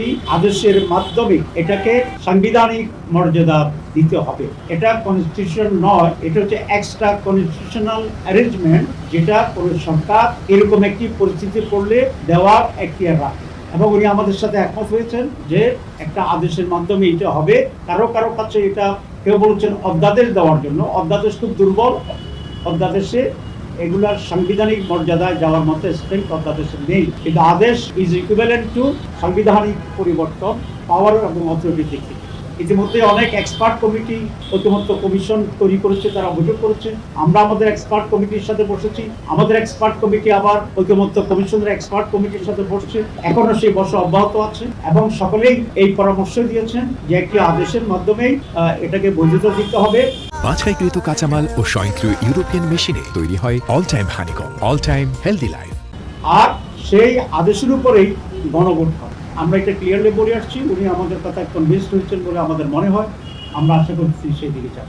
একটি আদেশের মাধ্যমে এটাকে সাংবিধানিক মর্যাদা দিতে হবে। এটা কনস্টিটিউশন নয়, এটা হচ্ছে এক্সট্রা কনস্টিটিউশনাল অ্যারেঞ্জমেন্ট যেটা কোনো সরকার এরকম একটি পরিস্থিতি পড়লে দেওয়ার এখতিয়ার রাখে। এবং উনি আমাদের সাথে একমত হয়েছেন যে একটা আদেশের মাধ্যমে এটা হবে। কারও কারও কাছে এটা কেউ বলছেন অধ্যাদেশ দেওয়ার জন্য। অধ্যাদেশ খুব দুর্বল। অধ্যাদেশে এগুলার সাংবিধানিক মর্যাদায় যাওয়ার মতো স্ট্রেংথ অধ্যাদেশে নেই। কিন্তু আদেশ ইজ ইকুইভ্যালেন্ট টু সাংবিধানিক পরিবর্তন পাওয়ার এবং অথরিটি থেকে ইতিমধ্যে অনেক এক্সপার্ট কমিটি ঐকমত্য কমিশন তৈরি করেছে, তারা অভিযোগ করেছে। আমরা আমাদের এক্সপার্ট কমিটির সাথে বসেছি। আমাদের এক্সপার্ট কমিটি আবার ঐকমত্য কমিশনের এক্সপার্ট কমিটির সাথে বসছে। এখনও সেই বসা অব্যাহত আছে এবং সকলেই এই পরামর্শ দিয়েছেন যে একটি আদেশের মাধ্যমেই এটাকে বৈধতা দিতে হবে। বাছাইকৃত কাঁচামাল ও স্বয়ংক্রিয় ইউরোপিয়ান মেশিনে তৈরি হয় all time honeycomb all time healthy life আর সেই আদেশের উপরেই গণভোট হয়। আমরা এটা ক্লিয়ারলি বলে আসছি, উনি আমাদের কথা কনভিন্সড হয়েছেন বলে আমাদের মনে হয়। আমরা আশা করছি সেই দিকে যাব।